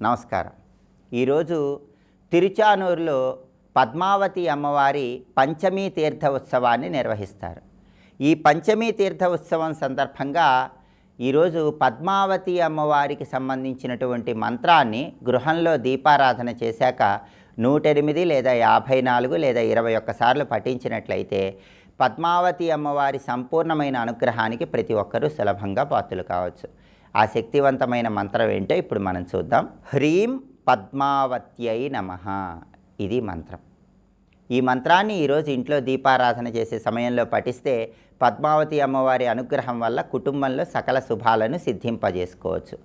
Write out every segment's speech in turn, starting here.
నమస్కారం. ఈరోజు తిరుచానూరులో పద్మావతి అమ్మవారి పంచమీ తీర్థ ఉత్సవాన్ని నిర్వహిస్తారు. ఈ పంచమీ తీర్థ ఉత్సవం సందర్భంగా ఈరోజు పద్మావతి అమ్మవారికి సంబంధించినటువంటి మంత్రాన్ని గృహంలో దీపారాధన చేశాక నూట ఎనిమిది లేదా యాభై నాలుగు లేదా ఇరవై ఒక్కసార్లు పఠించినట్లయితే పద్మావతి అమ్మవారి సంపూర్ణమైన అనుగ్రహానికి ప్రతి ఒక్కరూ సులభంగా పాత్రలు కావచ్చు. ఆ శక్తివంతమైన మంత్రం ఏంటో ఇప్పుడు మనం చూద్దాం. హ్రీం పద్మావత్యై నమ. ఇది మంత్రం. ఈ మంత్రాన్ని ఈరోజు ఇంట్లో దీపారాధన చేసే సమయంలో పఠిస్తే పద్మావతి అమ్మవారి అనుగ్రహం వల్ల కుటుంబంలో సకల శుభాలను సిద్ధింపజేసుకోవచ్చు.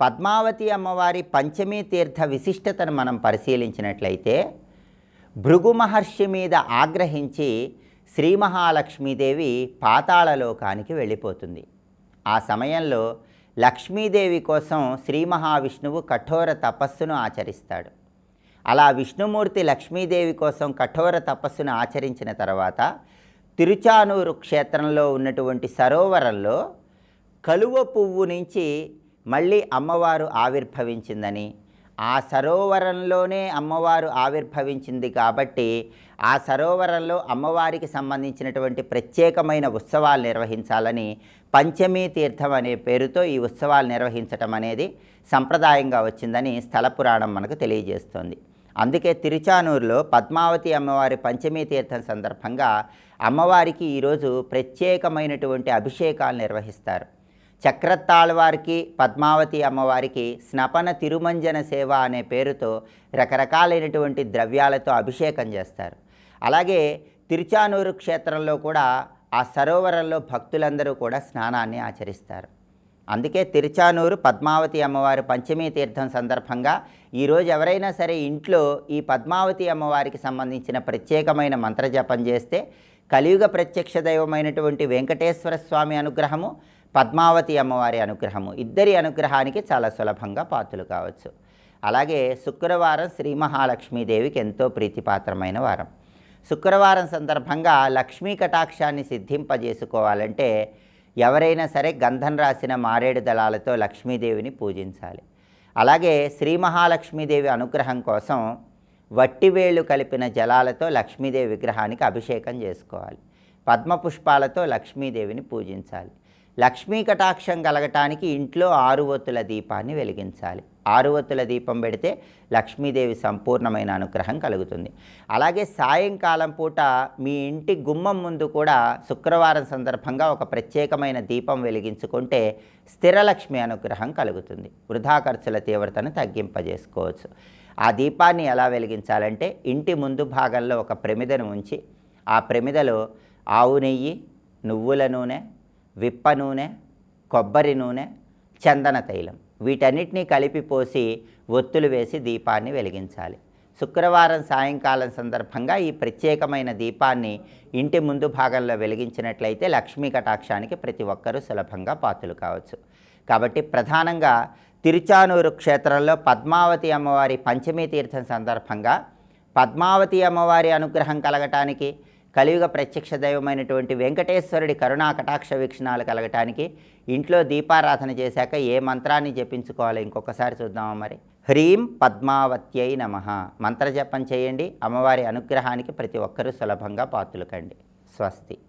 పద్మావతి అమ్మవారి పంచమీ తీర్థ విశిష్టతను మనం పరిశీలించినట్లయితే భృగు మహర్షి మీద ఆగ్రహించి శ్రీ మహాలక్ష్మీదేవి పాతాళలోకానికి వెళ్ళిపోతుంది. ఆ సమయంలో లక్ష్మీదేవి కోసం శ్రీ మహావిష్ణువు కఠోర తపస్సును ఆచరిస్తాడు. అలా విష్ణుమూర్తి లక్ష్మీదేవి కోసం కఠోర తపస్సును ఆచరించిన తర్వాత తిరుచానూరు క్షేత్రంలో ఉన్నటువంటి సరోవరంలో కలువ పువ్వు నుంచి మళ్ళీ అమ్మవారు ఆవిర్భవించిందని ఆ సరోవరంలోనే అమ్మవారు ఆవిర్భవించింది కాబట్టి ఆ సరోవరంలో అమ్మవారికి సంబంధించినటువంటి ప్రత్యేకమైన ఉత్సవాలు నిర్వహించాలని పంచమీ తీర్థం అనే పేరుతో ఈ ఉత్సవాలు నిర్వహించటం అనేది సంప్రదాయంగా వచ్చిందని స్థల పురాణం మనకు తెలియజేస్తోంది. అందుకే తిరుచానూరులో పద్మావతి అమ్మవారి పంచమీ తీర్థం సందర్భంగా అమ్మవారికి ఈరోజు ప్రత్యేకమైనటువంటి అభిషేకాలు నిర్వహిస్తారు. చక్రతాళ్వారికి పద్మావతి అమ్మవారికి స్నపన తిరుమంజన సేవ అనే పేరుతో రకరకాలైనటువంటి ద్రవ్యాలతో అభిషేకం చేస్తారు. అలాగే తిరుచానూరు క్షేత్రంలో కూడా ఆ సరోవరంలో భక్తులందరూ కూడా స్నానాన్ని ఆచరిస్తారు. అందుకే తిరుచానూరు పద్మావతి అమ్మవారి పంచమీ తీర్థం సందర్భంగా ఈరోజు ఎవరైనా సరే ఇంట్లో ఈ పద్మావతి అమ్మవారికి సంబంధించిన ప్రత్యేకమైన మంత్రజపం చేస్తే కలియుగ ప్రత్యక్ష దైవమైనటువంటి వెంకటేశ్వర స్వామి అనుగ్రహము పద్మావతి అమ్మవారి అనుగ్రహము ఇద్దరి అనుగ్రహానికి చాలా సులభంగా పాత్రలు కావచ్చు. అలాగే శుక్రవారం శ్రీ మహాలక్ష్మీదేవికి ఎంతో ప్రీతిపాత్రమైన వారం. శుక్రవారం సందర్భంగా లక్ష్మీ కటాక్షాన్ని సిద్ధింపజేసుకోవాలంటే ఎవరైనా సరే గంధం రాసిన మారేడు దళాలతో లక్ష్మీదేవిని పూజించాలి. అలాగే శ్రీ మహాలక్ష్మీదేవి అనుగ్రహం కోసం వట్టివేళ్ళు కలిపిన జలాలతో లక్ష్మీదేవి విగ్రహానికి అభిషేకం చేసుకోవాలి. పద్మపుష్పాలతో లక్ష్మీదేవిని పూజించాలి. లక్ష్మీ కటాక్షం కలగటానికి ఇంట్లో ఆరువత్తుల దీపాన్ని వెలిగించాలి. ఆరువత్తుల దీపం పెడితే లక్ష్మీదేవి సంపూర్ణమైన అనుగ్రహం కలుగుతుంది. అలాగే సాయంకాలం పూట మీ ఇంటి గుమ్మం ముందు కూడా శుక్రవారం సందర్భంగా ఒక ప్రత్యేకమైన దీపం వెలిగించుకుంటే స్థిరలక్ష్మి అనుగ్రహం కలుగుతుంది. వృధా ఖర్చుల తీవ్రతను తగ్గింపజేసుకోవచ్చు. ఆ దీపాన్ని ఎలా వెలిగించాలంటే ఇంటి ముందు భాగంలో ఒక ప్రమిదను ఉంచి ఆ ప్రమిదలో ఆవు నెయ్యి నువ్వుల నూనె విప్ప నూనె కొబ్బరి నూనె చందన తైలం. వీటన్నిటినీ కలిపి పోసి ఒత్తులు వేసి దీపాన్ని వెలిగించాలి. శుక్రవారం సాయంకాలం సందర్భంగా ఈ ప్రత్యేకమైన దీపాన్ని ఇంటి ముందు భాగంలో వెలిగించినట్లయితే లక్ష్మీ కటాక్షానికి ప్రతి ఒక్కరూ సులభంగా పాత్రలు కావచ్చు. కాబట్టి ప్రధానంగా తిరుచానూరు క్షేత్రంలో పద్మావతి అమ్మవారి పంచమీ తీర్థం సందర్భంగా పద్మావతి అమ్మవారి అనుగ్రహం కలగటానికి కలియుగ ప్రత్యక్ష దైవమైనటువంటి వెంకటేశ్వరుడి కరుణా కటాక్ష వీక్షణాలు కలగటానికి ఇంట్లో దీపారాధన చేశాక ఏ మంత్రాన్ని జపించుకోవాలి ఇంకొకసారి చూద్దామా మరి. హ్రీం పద్మావత్యై నమ. మంత్రజపం చేయండి. అమ్మవారి అనుగ్రహానికి ప్రతి ఒక్కరూ సులభంగా పాతులకండి స్వస్తి.